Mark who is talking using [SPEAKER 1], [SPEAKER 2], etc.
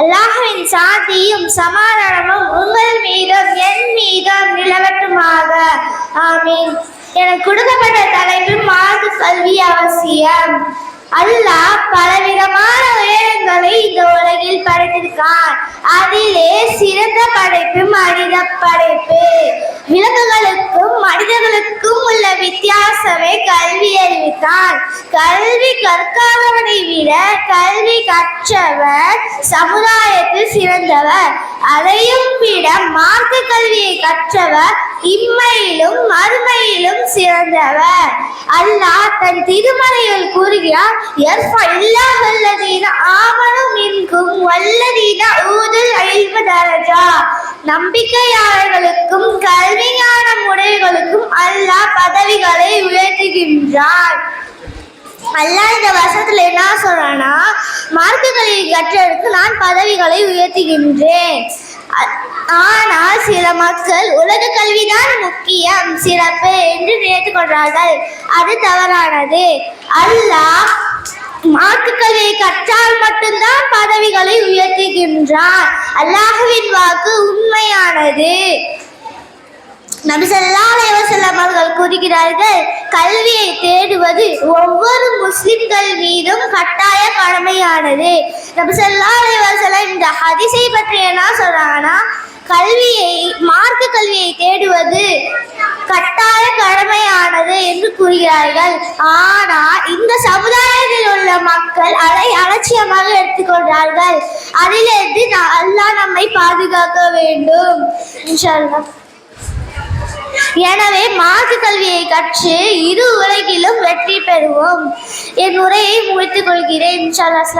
[SPEAKER 1] அமைதியும் சமாதானமும் உங்கள் மீதும் என் மீதும் நிலவட்டுமாக. ஆமீன். எனக்கு கொடுக்கப்பட்ட தலைப்பு மார்க்க கல்வி அவசியம். அல்லாஹ் பலவிதமான உயரங்களை இந்த உலகில் படைத்திருக்கான் அதிலே சிறந்த படைப்பு மனித படைப்பு. விலங்குகளுக்கும் வித்தியாசமே கல்வி அறிவித்தான். கல்வி கற்காதவனை விட கல்வி கற்றவர் சமுதாயத்தில் சிறந்தவர். அதையும் விட மார்க்க கல்வியை கற்றவர் இம்மையிலும் மறுமையிலும் சிறந்தவர். அல்லாஹ் தன் திருமலையில் கூறுகிறார் "யர்ஃப இல்லாஹ் அல்லதீன ஆமனு இன்கும் வல்லதீன ஊதல் இல்ம தரஜா. நம்பிக்கையாளர்களுக்கும் கல்வி என்றார் அல்லாஹ் இந்த வருஷத்துல என்ன சொல்றானா மார்க்குகளை கற்றவருக்கு நான் பதவிகளை உயர்த்துகின்றேன். ஆனால் சில மக்கள் உலக கல்விதான் முக்கியம் சிறப்பு என்று நினைத்துக் கொள்றார்கள் அது தவறானது. அல்லாஹ் மார்க்கு கல்வியை கற்றால் மட்டும்தான் பதவிகளை உயர்த்துகின்றான் அல்லாஹுவின் வாக்கு உண்மையானது. நபி ஸல்லல்லாஹு அலைஹி அவர்கள் கூறுகிறார்கள் கல்வியை தேடுவது ஒவ்வொரு முஸ்லிம்கள் மீதும் கட்டாய கடமையானது. நம்ம ஸல்லல்லாஹு இந்த ஹதிசை பற்றி என்ன சொல்றாங்கன்னா கல்வியை மார்க்க கல்வியை தேடுவது கட்டாய கடமையானது என்று கூறுகிறார்கள். ஆனால் இந்த சமுதாயத்தில் உள்ள மக்கள் அதை அலட்சியமாக எடுத்துக்கொண்டார்கள் அதிலிருந்து நல்லா அல்லாஹ் நம்மை பாதுகாக்க வேண்டும். இன்ஷா எனவே மாற்று கல்வியை கற்று இரு உலகிலும் வெற்றி பெறுவோம். என் உரையை முடித்துக் கொள்கிறேன். இன்ஷா அல்லாஹ்